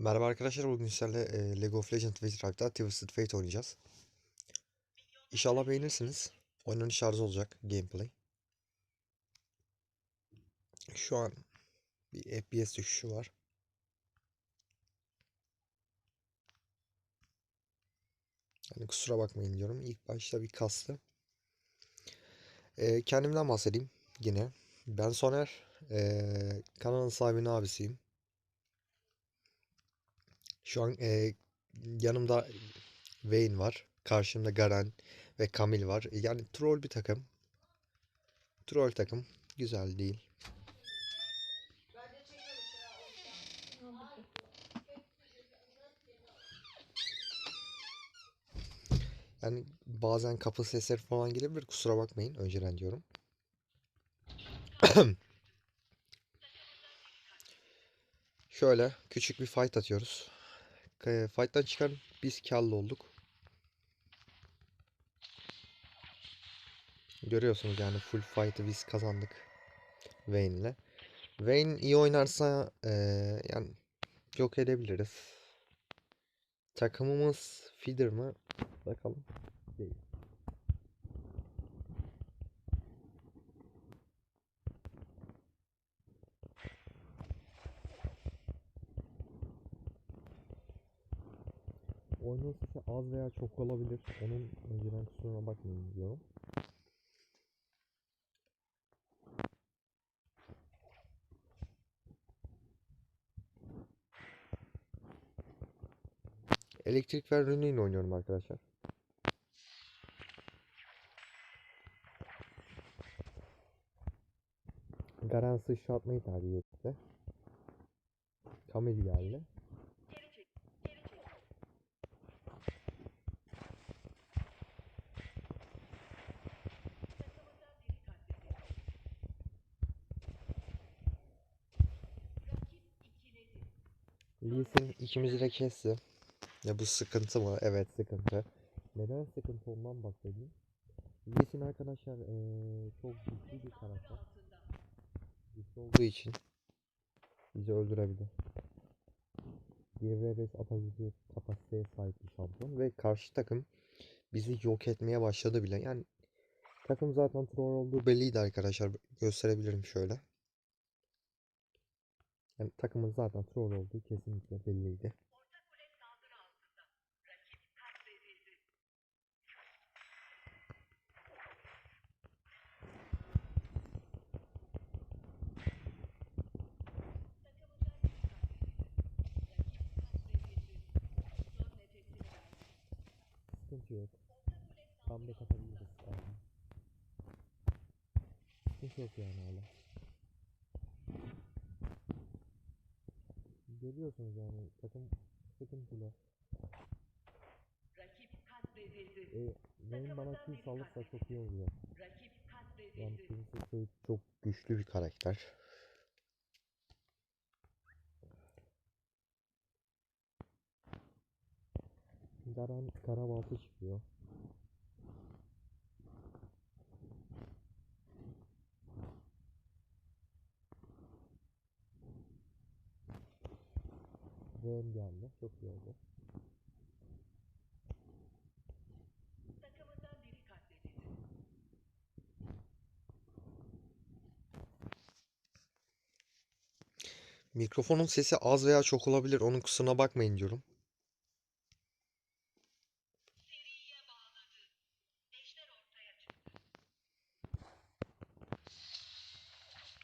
Merhaba arkadaşlar, bugün sizlerle e, League of Legends Wizard'da Twisted Fate oynayacağız. İnşallah beğenirsiniz. Oynanış şarjı olacak, gameplay. Şu an bir FPS düşüşü var. Yani kusura bakmayın diyorum. İlk başta bir kastı. E, kendimden bahsedeyim yine. Ben Soner. E, kanalın sahibinin abisiyim. Şu an e, yanımda Vayne var. Karşımda Garen ve Kamil var. Yani troll bir takım. Troll takım. Güzel değil. Yani bazen kapı sesleri falan gelebilir. Kusura bakmayın. Önceden diyorum. Şöyle küçük bir fight atıyoruz. K- Fight'tan çıkan biz karlı olduk. Görüyorsunuz yani full fight'ı biz kazandık Vayne'le. Vayne iyi oynarsa eee, yani yok edebiliriz. Takımımız feeder mı? Bakalım. Değil. Oyunun sesi az veya çok olabilir. Onun önceden kusuruna bakmayın diyorum. Elektrik ve Rune ile oynuyorum arkadaşlar. Garen sıçratmayı tercih etti. Kamil geldi. Lee Sin ikimizi de kesti. Ya bu sıkıntı mı? Evet sıkıntı. Neden sıkıntı bahsedeyim. Lee Sin arkadaşlar eee, çok güçlü bir karakter. Güçlü olduğu için bizi öldürebilir. Vs atabilecek kapasiteye sahip bir şampiyon ve karşı takım bizi yok etmeye başladı bile. Yani takım zaten troll olduğu belliydi arkadaşlar. Gösterebilirim şöyle. Yani takımın zaten troll olduğu kesinlikle belliydi. Sıkıntı yok. Comeback atabiliriz. Yani. Sıkıntı yok yani hala. Görüyorsunuz yani takım sıkıntılı. Rakip katledildi. E, Vayne bana kill salırsa çok iyi oluyor. Rakip Yani katledildi. Fate çok güçlü bir karakter. Garen karabaltı çıkıyor. Vayne geldi. Çok iyi oldu. Takımından biri katledildi. Mikrofonun sesi az veya çok olabilir. Onun kusuruna bakmayın diyorum.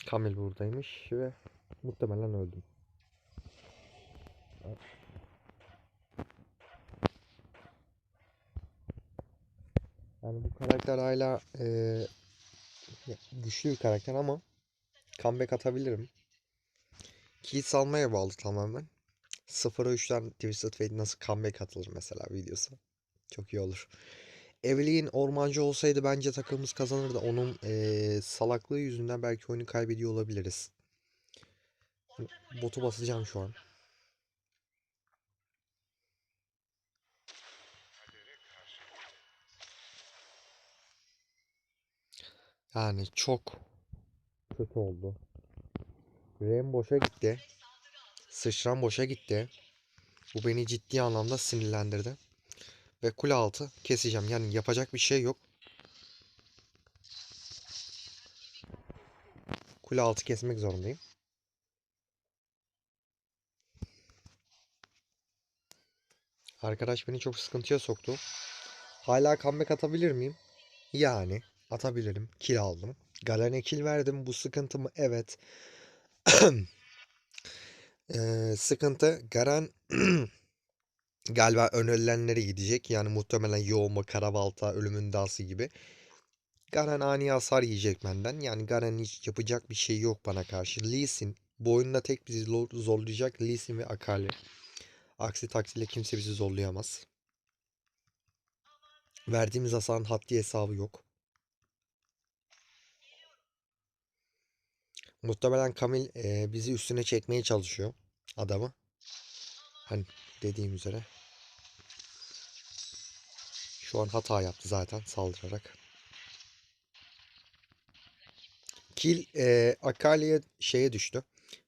Kamil buradaymış ve muhtemelen öldüm. Yani bu karakter hala ya, güçlü bir karakter ama comeback atabilirim. Kill salmaya bağlı tamamen. 0'a 3'ten Twisted Fate nasıl comeback atılır mesela videosu. Çok iyi olur. Evelyn ormancı olsaydı bence takımımız kazanırdı. Onun eee, salaklığı yüzünden belki oyunu kaybediyor olabiliriz. Botu basacağım şu an. Yani çok kötü oldu. Rem boşa gitti. Sıçran boşa gitti. Bu beni ciddi anlamda sinirlendirdi. Ve kule altı keseceğim. Yani yapacak bir şey yok. Kule altı kesmek zorundayım. Arkadaş beni çok sıkıntıya soktu. Hala comeback atabilir miyim? Yani atabilirim. Kill aldım. Galen'e kill verdim. Bu sıkıntı mı? Evet. Ee, sıkıntı Garen galiba önerilenlere gidecek. Yani muhtemelen Yoğma, Karabalta, Ölümün Dağısı gibi. Garen ani hasar yiyecek benden. Yani Garen hiç yapacak bir şey yok bana karşı. Lee Sin bu oyunda tek bizi zor- zorlayacak Lee Sin ve Akali. Aksi takdirde kimse bizi zorlayamaz. Verdiğimiz hasarın haddi hesabı yok. Muhtemelen Kamil e, bizi üstüne çekmeye çalışıyor adamı. Hani dediğim üzere. Şu an hata yaptı zaten saldırarak. Kill e, Akali'ye şeye düştü.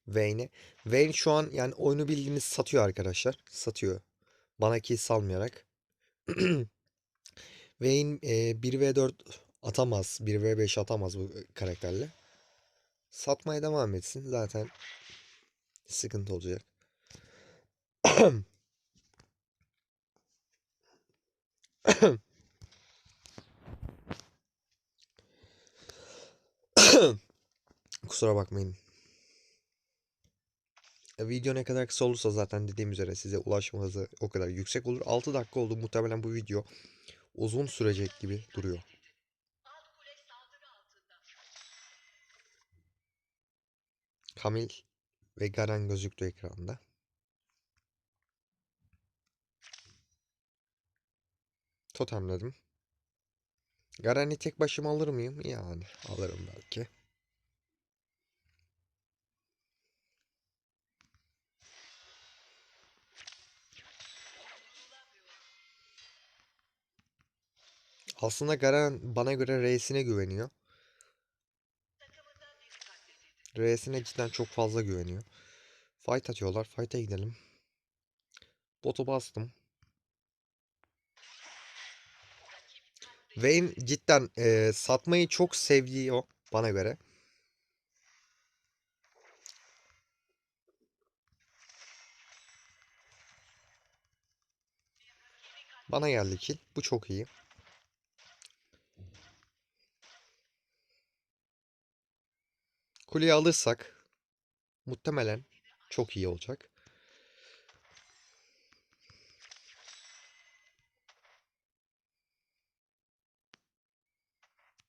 Vayne'e. Vayne şu an yani oyunu bildiğiniz satıyor arkadaşlar. Satıyor. Bana kill salmayarak. Vayne e, 1v4 atamaz. 1v5 atamaz bu karakterle. Satmaya devam etsin. Zaten sıkıntı olacak. Kusura bakmayın. E, Video ne kadar kısa olursa zaten dediğim üzere size ulaşma hızı o kadar yüksek olur. 6 dakika oldu. Muhtemelen bu video uzun sürecek gibi duruyor. Kamil ve Garen gözüktü ekranda. Totemledim. Garen'i tek başıma alır mıyım? Yani alırım belki. Aslında Garen bana göre reisine güveniyor. Reisine cidden çok fazla güveniyor. Fight atıyorlar. Fight'a gidelim. Botu bastım. Vayne cidden e, satmayı çok seviyor bana göre. Bana geldi kill. Bu çok iyi. Kuleyi alırsak muhtemelen çok iyi olacak.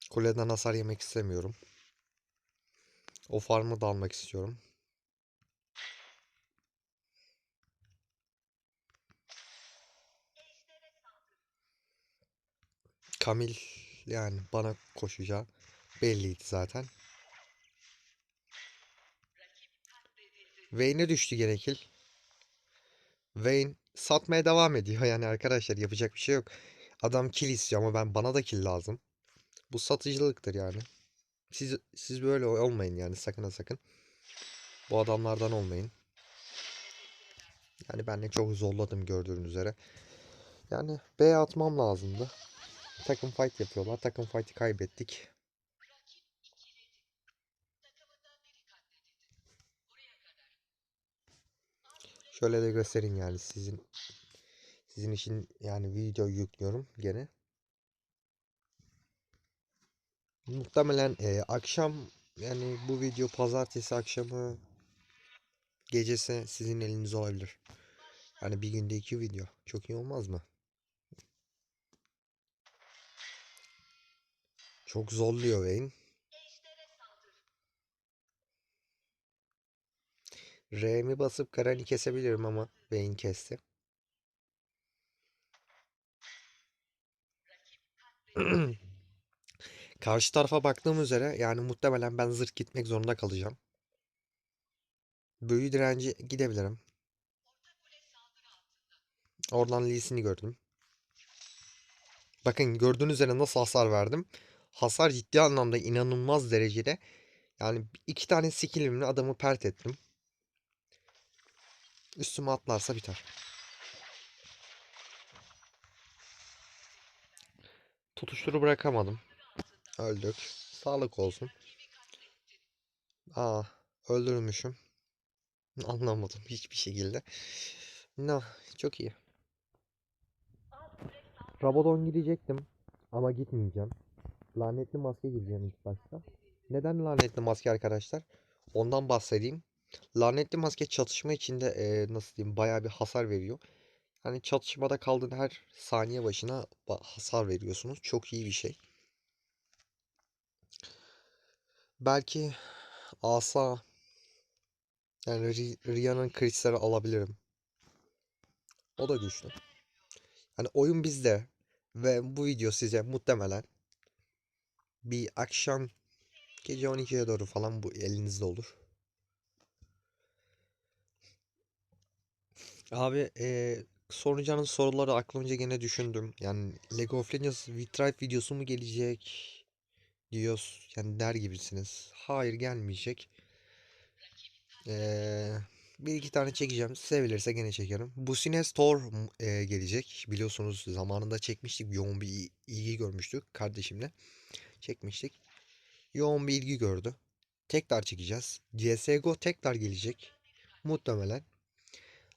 Kuleden hasar yemek istemiyorum. O farmı da almak istiyorum. Kamil yani bana koşacağı belliydi zaten. Vayne'e düştü gene kill. Vayne satmaya devam ediyor yani arkadaşlar yapacak bir şey yok. Adam kill istiyor ama ben bana da kill lazım. Bu satıcılıktır yani. Siz siz böyle olmayın yani sakın ha sakın. Bu adamlardan olmayın. Yani ben de çok zorladım gördüğünüz üzere. Yani B atmam lazımdı. Takım fight yapıyorlar. Takım fight'i kaybettik. Rakip ikiledi. Takımından biri katledildi. Buraya kadar. Şöyle de göstereyim yani sizin sizin için yani video yüklüyorum gene. Muhtemelen e, akşam yani bu video pazartesi akşamı gecesi sizin elinizde olabilir. Yani bir günde iki video. Çok iyi olmaz mı? Çok zorluyor Vayne. R'mi basıp Karen'i kesebilirim ama Vayne kesti. Karşı tarafa baktığım üzere yani muhtemelen ben zırh gitmek zorunda kalacağım. Büyü direnci gidebilirim. Oradan Lee Sin'i gördüm. Bakın gördüğünüz üzere nasıl hasar verdim. Hasar ciddi anlamda inanılmaz derecede. Yani iki tane skillimle adamı pert ettim. Üstüme atlarsa biter. Tutuşturu bırakamadım. Öldük. Sağlık olsun. Aa, öldürmüşüm. Anlamadım hiçbir şekilde. No, çok iyi. Rabadon gidecektim ama gitmeyeceğim. Lanetli maske gireceğim ilk başta. Neden lanetli maske arkadaşlar? Ondan bahsedeyim. Lanetli maske çatışma içinde eee, nasıl diyeyim bayağı bir hasar veriyor. Hani çatışmada kaldığın her saniye başına ba- hasar veriyorsunuz. Çok iyi bir şey. Belki asa yani Ri- Ria'nın kristali alabilirim. O da güçlü. Hani oyun bizde ve bu video size muhtemelen bir akşam gece 12'ye doğru falan bu elinizde olur. Abi eee soracağınız soruları aklımca gene düşündüm. Yani League of Legends Vitrite videosu mu gelecek diyoruz. Yani der gibisiniz. Hayır gelmeyecek. Eee, bir iki tane çekeceğim. Sevilirse gene çekerim. Busine Store eee, gelecek. Biliyorsunuz zamanında çekmiştik. Yoğun bir il- ilgi görmüştük kardeşimle. Çekmiştik. Yoğun bir ilgi gördü. Tekrar çekeceğiz. CSGO tekrar gelecek. Muhtemelen.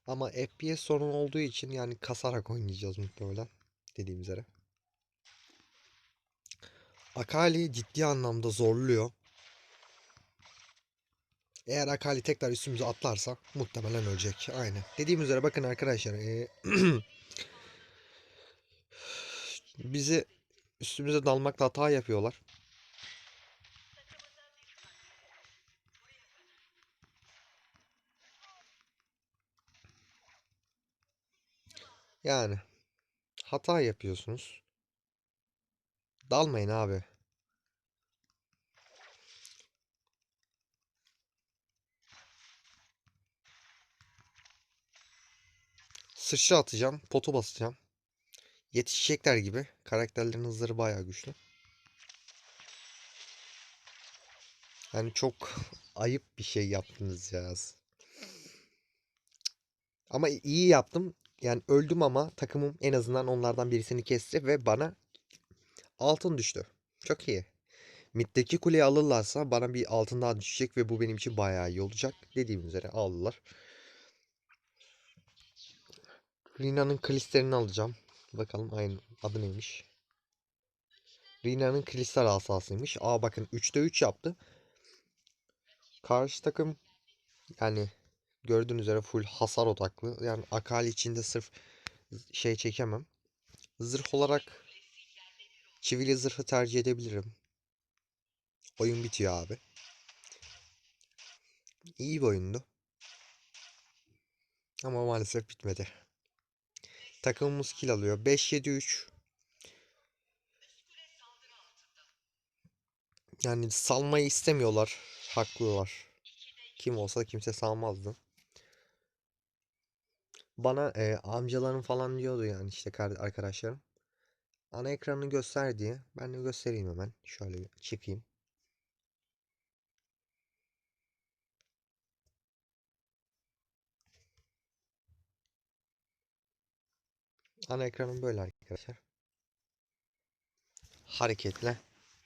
Ama FPS sorun olduğu için yani kasarak oynayacağız muhtemelen. Dediğim üzere. Akali ciddi anlamda zorluyor. Eğer Akali tekrar üstümüze atlarsa muhtemelen ölecek. Aynen. Dediğim üzere bakın arkadaşlar. eee, bizi üstümüze dalmakla hata yapıyorlar. Yani hata yapıyorsunuz. Dalmayın abi. Sıçra atacağım, potu basacağım. Yetişecekler gibi. Karakterlerin hızları bayağı güçlü. Yani çok ayıp bir şey yaptınız ya. Ama iyi yaptım. Yani öldüm ama takımım en azından onlardan birisini kesti ve bana altın düştü. Çok iyi. Mid'deki kuleyi alırlarsa bana bir altın daha düşecek ve bu benim için bayağı iyi olacak. Dediğim üzere aldılar. Rina'nın kristalini alacağım. Bakalım aynı adı neymiş. Rina'nın kristal asasıymış. Aa bakın 3'te 3 yaptı. Karşı takım yani gördüğünüz üzere full hasar odaklı. Yani Akali içinde sırf şey çekemem. Zırh olarak çivili zırhı tercih edebilirim. Oyun bitiyor abi. İyi bir oyundu. Ama maalesef bitmedi. Takımımız kill alıyor. 5-7-3. Yani salmayı istemiyorlar. Haklılar. Kim olsa kimse salmazdı. Bana e, amcalarım falan diyordu yani işte arkadaşlarım. Ana ekranını göster diye. Ben de göstereyim hemen. Şöyle bir çıkayım. Ana ekranım böyle arkadaşlar. Hareketli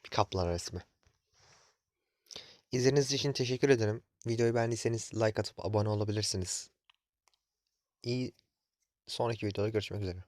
bir kaplan resmi. İzlediğiniz için teşekkür ederim. Videoyu beğendiyseniz like atıp abone olabilirsiniz. İyi sonraki videoda görüşmek üzere.